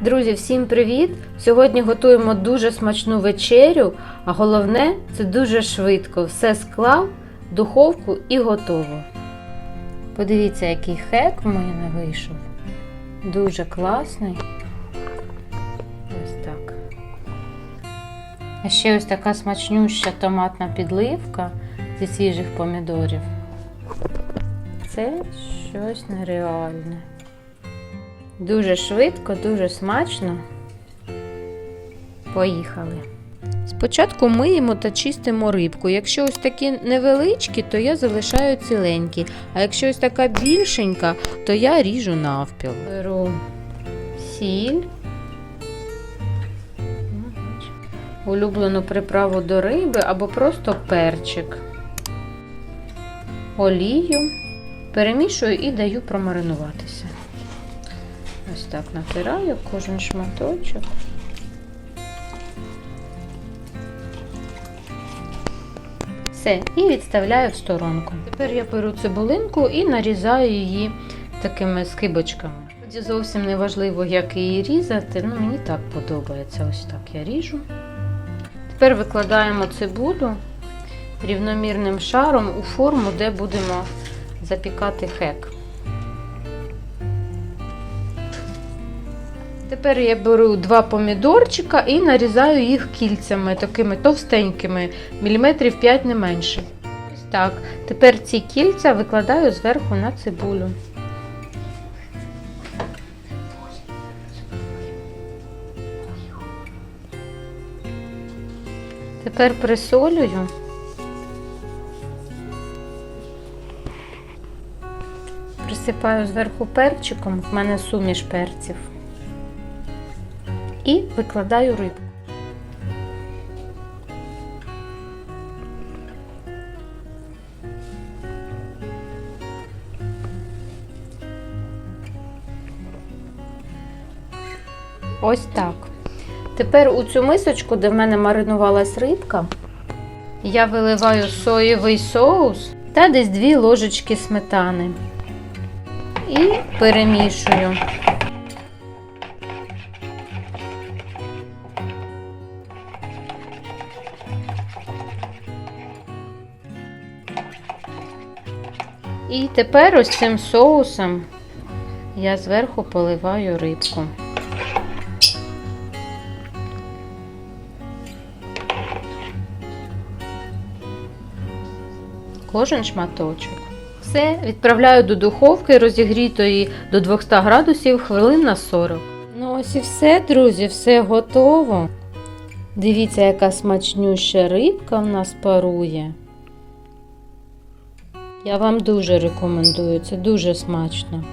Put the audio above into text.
Друзі, всім привіт! Сьогодні готуємо дуже смачну вечерю, а головне це дуже швидко. Все склав, духовку і готово. Подивіться, який хек в мене вийшов. Дуже класний. Ось так. А ще ось така смачнюща томатна підливка зі свіжих помідорів. Це щось нереальне. Дуже швидко, дуже смачно. Поїхали. Спочатку миємо та чистимо рибку. Якщо ось такі невеличкі, то я залишаю ціленькі. А якщо ось така більшенька, то я ріжу навпіл. Беру сіль. Улюблену приправу до риби або просто перчик. Олію. Перемішую і даю промаринуватися. Ось так натираю кожен шматочок. Все, і відставляю в сторонку. Тепер я беру цибулинку і нарізаю її такими скибочками. Тоді зовсім не важливо, як її різати, ну мені так подобається. Ось так я ріжу. Тепер викладаємо цибулю рівномірним шаром у форму, де будемо запікати хек. Тепер я беру два помідорчика і нарізаю їх кільцями, такими товстенькими, міліметрів 5 не менше. Так. Тепер ці кільця викладаю зверху на цибулю. Тепер присолюю. Присипаю зверху перчиком, в мене суміш перців і викладаю рибку. Ось так. Тепер у цю мисочку, де в мене маринувалась рибка, я виливаю соєвий соус та десь дві ложечки сметани. І перемішую. І тепер ось цим соусом я зверху поливаю рибку. Кожен шматочок. Все, відправляю до духовки розігрітої до 200 градусів хвилин на 40. Ну ось і все, друзі, все готово. Дивіться, яка смачнюща рибка в нас парує. Я вам дуже рекомендую, це дуже смачно.